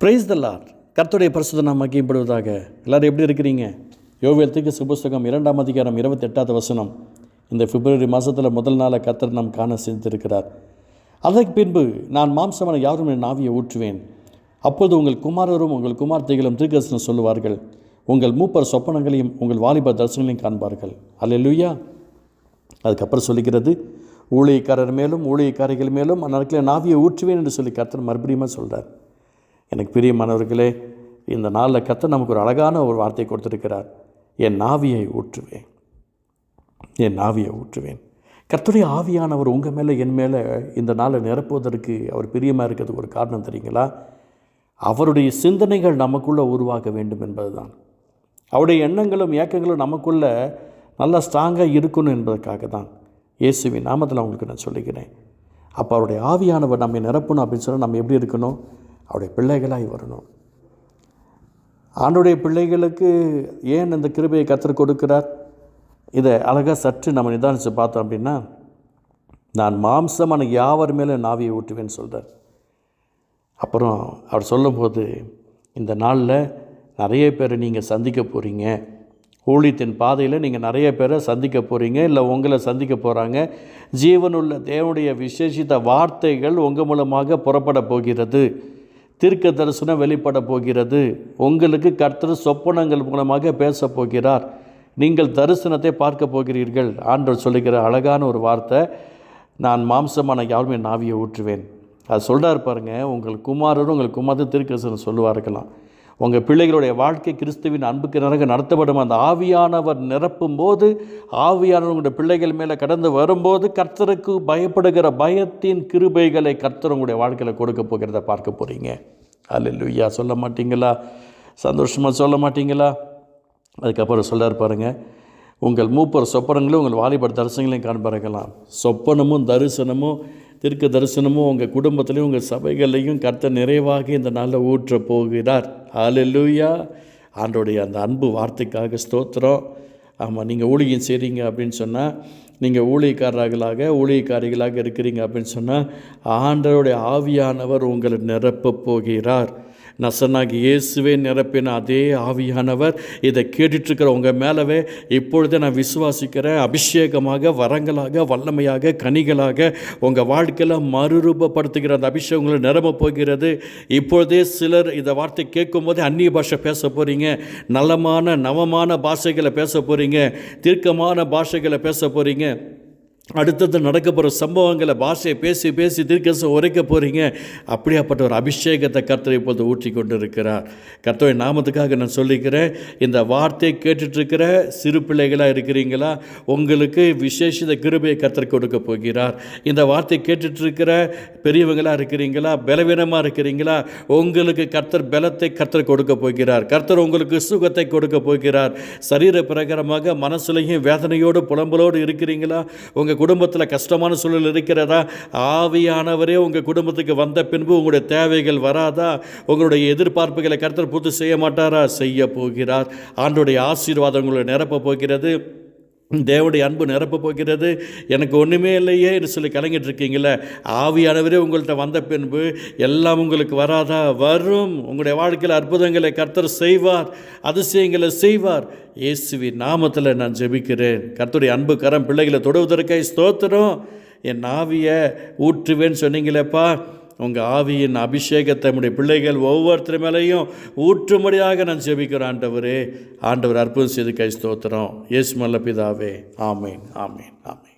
Praise the Lord கர்த்தருடைய பரிசுத்த நாம் மகிப்படுவதாக எல்லாரும் எப்படி இருக்கிறீங்க? யோவியத்துக்கு தீர்க்க புஸ்தகம் இரண்டாம் அதிகாரம் இருபத்தெட்டாவது வசனம். இந்த பிப்ரவரி மாதத்தில் முதல் நாளை கர்த்தர் நாம் காண சிந்தித்திருக்கிறார் அதற்கு பின்பு நான் மாம்சமான யாரும் என் நாவியை ஊற்றுவேன். அப்போது உங்கள் குமாரரும் உங்கள் குமார்த்தைகளும் தீர்க்கதரிசனம் சொல்லுவார்கள். உங்கள் மூப்பர் சொப்பனங்களையும் உங்கள் வாலிப தரிசனங்களையும் காண்பார்கள். அல்லேலூயா அதுக்கப்புறம் சொல்லிக்கிறது ஊழியக்காரர் மேலும் ஊழியக்காரிகள் மேலும் அந்நாட்களில் நாவியை ஊற்றுவேன் என்று சொல்லி கர்த்தர் மறுபடியும் சொல்கிறார் எனக்கு பிரியமானவர்களே இந்த நாளில் கர்த்தர் நமக்கு ஒரு அழகான ஒரு வார்த்தை கொடுத்துருக்கிறார். என் நாவியை ஊற்றுவேன். என் நாவியை ஊற்றுவேன். கர்த்தருடைய ஆவியானவர் உங்கள் மேலே என் மேலே இந்த நாளை நிரப்புவதற்கு அவர் பிரியமாக இருக்கிறதுக்கு ஒரு காரணம் தெரியுங்களா? அவருடைய சிந்தனைகள் நமக்குள்ளே உருவாக வேண்டும் என்பதுதான். அவருடைய எண்ணங்களும் ஏக்கங்களும் நமக்குள்ளே நல்லா ஸ்ட்ராங்காக இருக்கணும் என்பதற்காக தான் இயேசுவின் நாமத்தில் அவங்களுக்கு நான் சொல்லிக்கிறேன் அப்போ அவருடைய ஆவியானவர் நம்மை நிரப்பணும் அப்படின்னு சொன்னால் நம்ம எப்படி இருக்கணும்? அவருடைய பிள்ளைகளாய் வரணும். ஆண்டுடைய பிள்ளைகளுக்கு ஏன் இந்த கிருபையை கற்றுக் கொடுக்கிறார்? இதை அழகாக சற்று நம்ம நிதானித்து பார்த்தோம் அப்படின்னா நான் மாம்சமான யாவர் மேலே நாவியை ஊட்டுவேன்னு சொல்கிறார் அப்புறம் அவர் சொல்லும்போது இந்த நாளில் நிறைய பேரை நீங்கள் சந்திக்க போகிறீங்க ஊழியத்தின் பாதையில் நீங்கள் நிறைய பேரை சந்திக்க போகிறீங்க இல்லை உங்களை சந்திக்க போகிறாங்க ஜீவனுள்ள தேவனுடைய விசேஷித்த வார்த்தைகள் உங்கள் மூலமாக புறப்பட போகிறது. தீர்க்க தரிசனம் வெளிப்பட போகிறது. உங்களுக்கு கர்த்தர் சொப்பனங்கள் மூலமாக பேச போகிறார். நீங்கள் தரிசனத்தை பார்க்க போகிறீர்கள். ஆண்டவர் சொல்லுகிற அழகான ஒரு வார்த்தை நான் மாம்சமான யாருமே நாவியை ஊற்றுவேன். அது சொல்கிறார் பாருங்கள் உங்கள் குமாரரும் உங்கள் குமாரரும் திருக்கசனம் சொல்லுவார்களாம். உங்கள் பிள்ளைகளுடைய வாழ்க்கை கிறிஸ்துவின் அன்புக்கு நிறங்க நடத்தப்படும். அந்த ஆவியானவர் நிரப்பும் போது ஆவியானவர் உங்களுடைய பிள்ளைகள் மேலே கடந்து வரும்போது கர்த்தருக்கு பயப்படுகிற பயத்தின் கிருபைகளை கர்த்தர் உங்களுடைய வாழ்க்கையில் கொடுக்க போகிறத பார்க்க போகிறீங்க அல்ல சொல்ல மாட்டீங்களா? சந்தோஷமாக சொல்ல மாட்டீங்களா? அதுக்கப்புறம் சொல்ல பாருங்கள் உங்கள் மூப்பர் சொப்பனங்களும் உங்கள் வாலிபர் தரிசனங்களையும் காண்பார்களாம். சொப்பனமும் தரிசனமும் திருக்க தரிசனமும் உங்கள் குடும்பத்திலையும் உங்கள் சபைகளையும் கர்த்த நிறைவாக இந்த நாளில் ஊற்ற போகிறார். ஹalleluya ஆண்டோடைய அந்த அன்பு வார்த்தைக்காக ஸ்தோத்திரம். ஆமாம் நீங்கள் ஊழியம் செய்கிறீங்க அப்படின்னு சொன்னால் நீங்கள் ஊழியக்காரர்களாக ஊழியக்காரிகளாக இருக்கிறீங்க அப்படின்னு சொன்னால் ஆண்டருடைய ஆவியானவர் உங்களை நிரப்பப் போகிறார். நசனாகி இயேசுவே நிரப்பின அதே ஆவியானவர் இதை கேட்டுட்ருக்கிற உங்கள் மேலவே இப்பொழுதே நான் விசுவாசிக்கிறேன் அபிஷேகமாக வரங்களாக வல்லமையாக கனிகளாக உங்கள் வாழ்க்கையில் மறுரூபப்படுத்துகிற அந்த அபிஷேகம் உங்களை நிரம்ப போகிறது. இப்பொழுதே சிலர் இந்த வார்த்தை கேட்கும்போதே அந்நிய பாஷை பேச போகிறீங்க நலமான நவமான பாஷைகளை பேச போகிறீங்க தீர்க்கமான பாஷைகளை பேச போகிறீங்க அடுத்தது நடக்க போகிற சம்பவங்களை பாஷையை பேசி பேசி தீர்க்கசம் உரைக்க போகிறீங்க அப்படியாப்பட்ட ஒரு அபிஷேகத்தை கர்த்தரை இப்போது ஊற்றி கொண்டு இருக்கிறார் கர்த்தரை நாமத்துக்காக நான் சொல்லிக்கிறேன் இந்த வார்த்தையை கேட்டுட்ருக்கிற சிறு பிள்ளைகளாக இருக்கிறீங்களா? உங்களுக்கு விசேஷித கிருபையை கர்த்தர் கொடுக்க போகிறார். இந்த வார்த்தை கேட்டுட்ருக்கிற பெரியவங்களாக இருக்கிறீங்களா? பலவீனமாக இருக்கிறீங்களா? உங்களுக்கு கர்த்தர் பலத்தை கர்த்தர் கொடுக்க போகிறார். கர்த்தர் உங்களுக்கு சுகத்தை கொடுக்க போகிறார். சரீர பிரகாரமாக மனசுலையும் வேதனையோடு புலம்பலோடு இருக்கிறீங்களா? உங்கள் உங்கள் குடும்பத்தில் கஷ்டமான சூழல் இருக்கிறதா? ஆவியானவரே உங்கள் குடும்பத்துக்கு வந்த பின்பு உங்களுடைய தேவைகள் வராதா? உங்களுடைய எதிர்பார்ப்புகளை கருத்தர் பூர்த்தி செய்ய மாட்டாரா? செய்ய போகிறார். ஆண்டுடைய ஆசீர்வாதம் உங்களை நிரப்ப போகிறது. தேவனுடைய அன்பு நிரப்ப போகிறது. எனக்கு ஒன்றுமே இல்லையே என்று சொல்லி கலங்கிட்டு இருக்கீங்களே ஆவியானவரே உங்கள்கிட்ட வந்த பின்பு எல்லாம் உங்களுக்கு வராதா? வரும். உங்களுடைய வாழ்க்கையில் அற்புதங்களை கர்த்தர் செய்வார் அதிசயங்களை செய்வார். இயேசுவி நாமத்தில் நான் ஜெபிக்கிறேன். கர்த்தருடைய அன்பு கரம் பிள்ளைகளை தொடுவதற்கை ஸ்தோத்திரம். என் ஆவியை ஊற்றுவேன்னு சொன்னீங்களேப்பா. உங்கள் ஆவியின் அபிஷேகத்தை நம்முடைய பிள்ளைகள் ஒவ்வொருத்தர் மேலேயும் ஊற்றுமடியாக நான் ஜெபிக்கிறேன் ஆண்டவரே. ஆண்டவர் அற்புதம் செய்து கை ஸ்தோத்திரம். இயேசு மல்ல பிதாவே. ஆமேன் ஆமேன் ஆமேன்.